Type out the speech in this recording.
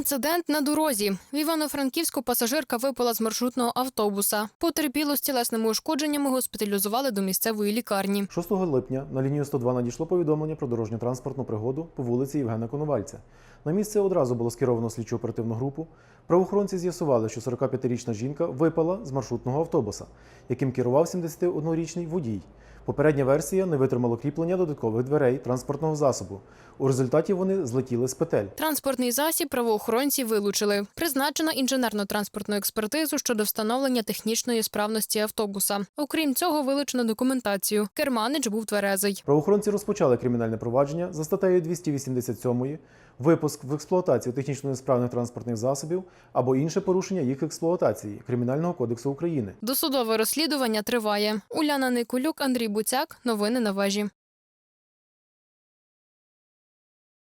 Інцидент на дорозі. В Івано-Франківську пасажирка випала з маршрутного автобуса. Потерпілу з тілесними ушкодженнями госпіталізували до місцевої лікарні. 6 липня на лінію 102 надійшло повідомлення про дорожньо-транспортну пригоду по вулиці Євгена Коновальця. На місце одразу було скеровано слідчу оперативну групу. Правоохоронці з'ясували, що 45-річна жінка випала з маршрутного автобуса, яким керував 71-річний водій. Попередня версія не витримала кріплення додаткових дверей транспортного засобу. У результаті вони злетіли з петель. Транспортний засіб правоохоронці вилучили. Призначено інженерно-транспортну експертизу щодо встановлення технічної справності автобуса. Окрім цього, вилучено документацію. Керманич був тверезий. Правоохоронці розпочали кримінальне провадження за статтею 287 випуск в експлуатацію технічно несправних транспортних засобів або інше порушення їх експлуатації Кримінального кодексу України. Досудове розслідування триває. Уляна Никулюк, Андрій Буцяк. Новини на вежі.